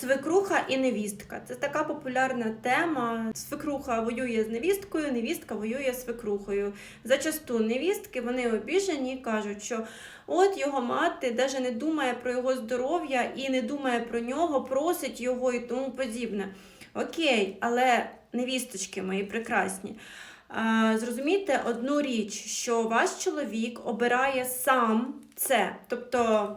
Свекруха і невістка це така популярна тема. Свекруха воює з невісткою, невістка воює з свекрухою. Зачасту невістки вони обіжені і кажуть, що от його мати навіть не думає про його здоров'я і не думає про нього, просить його і тому подібне. Окей, але невісточки мої прекрасні. Зрозумійте одну річ, що ваш чоловік обирає сам це. Тобто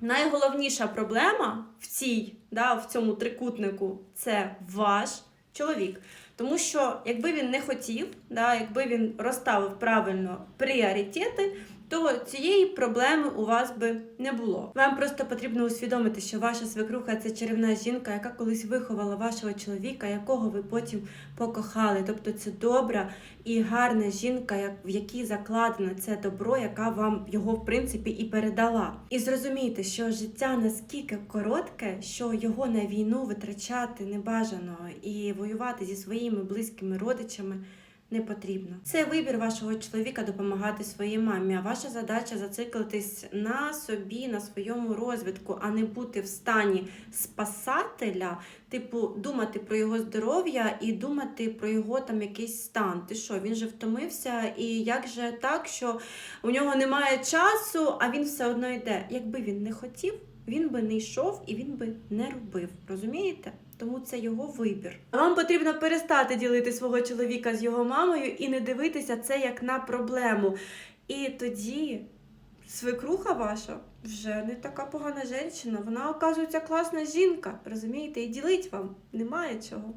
найголовніша проблема в цій, да, в цьому трикутнику це ваш чоловік. Тому що якби він не хотів, да, якби він розставив правильно пріоритети, то цієї проблеми у вас би не було. Вам просто потрібно усвідомити, що ваша свекруха це чарівна жінка, яка колись виховала вашого чоловіка, якого ви потім покохали. Тобто це добра і гарна жінка, в якій закладено це добро, яка вам його в принципі і передала. І зрозумійте, що життя наскільки коротке, що його на війну витрачати не бажано і воювати зі своїми близькими родичами. Не потрібно. Це вибір вашого чоловіка допомагати своїй мамі. А ваша задача зациклитись на собі, на своєму розвитку, а не бути в стані спасателя, типу, думати про його здоров'я і думати про його там якийсь стан. Ти що, він же втомився, і як же так, що у нього немає часу, а він все одно йде. Якби він не хотів, він би не йшов і він би не робив. Розумієте? Тому це його вибір. Вам потрібно перестати ділити свого чоловіка з його мамою і не дивитися це як на проблему. І тоді свекруха ваша вже не така погана жінка, вона оказується класна жінка. Розумієте, і ділить вам немає чого.